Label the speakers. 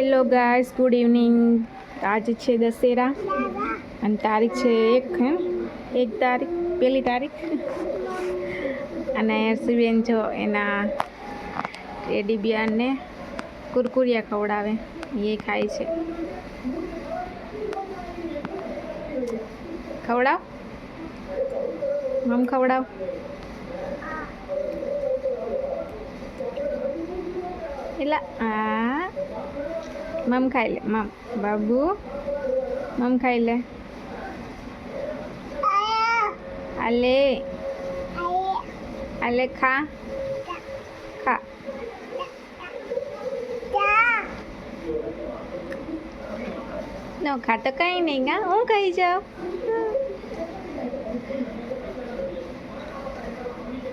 Speaker 1: Hello guys good evening આજે છે દશેરા અને તારીખ છે એક હે એક તારીખ પહેલી તારીખ અને હર્ષીબેન જો એના ટેડી બિયારને કુરકુરિયા ખવડાવે, એ ખાય છે. ખવડાવ? મમ ખવડાવ? એટલે આ મમ ખાઈ લે મમ બાબુ મમ ખાઈ લે આલે આલે ખા ખા ન ખા તો કંઈ નહીં ગા હું કહી જાઉં?